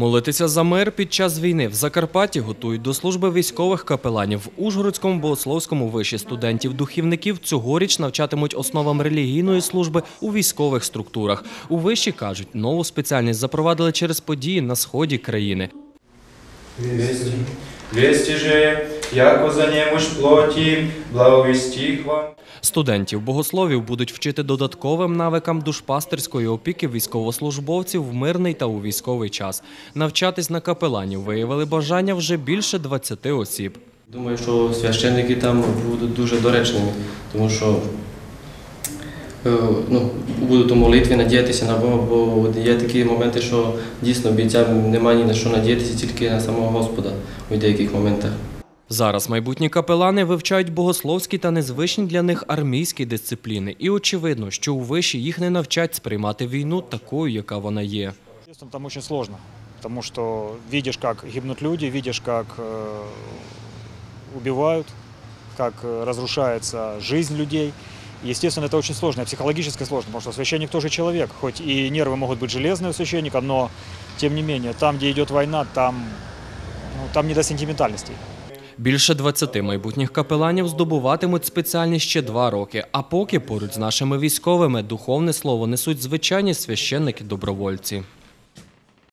Молитися за мир під час війни в Закарпатті готують до служби військових капеланів. В Ужгородському богословському виші студентів-духівників цьогоріч навчатимуть основам релігійної служби у військових структурах. У виші кажуть, нову спеціальність запровадили через події на сході країни. Вести, же, яко за благовести к вам. Студентів богословів будуть вчити додатковим навикам душпастерської опіки військовослужбовців в мирний та у військовий час. Навчатись на капеланів виявили бажання вже більше 20 осіб. Думаю, що священники там будуть дуже доречними, тому що е, ну, будуть у молитві надіятися на Бога, бо є такі моменти, що дійсно бійцям немає ні на що надіятися, тільки на самого Господа у деяких моментах. Зараз майбутні капелани вивчають богословські та незвичні для них армійські дисципліни. І очевидно, що у виші їх не навчать сприймати війну такою, яка вона є. Естественно, там очень сложно, потому что видишь, как гибнут люди, видишь, как э, убивают, как э, разрушается жизнь людей. И, Естественно, это очень сложно, и психологически сложно, потому что священник тоже человек, хоть и нервы могут быть железные у священника, но тем не менее, там, где идет война, там, ну, там не до сентиментальностей. Більше 20 майбутніх капеланів здобуватимуть спеціальність ще два роки. А поки поруч з нашими військовими духовне слово несуть звичайні священники-добровольці.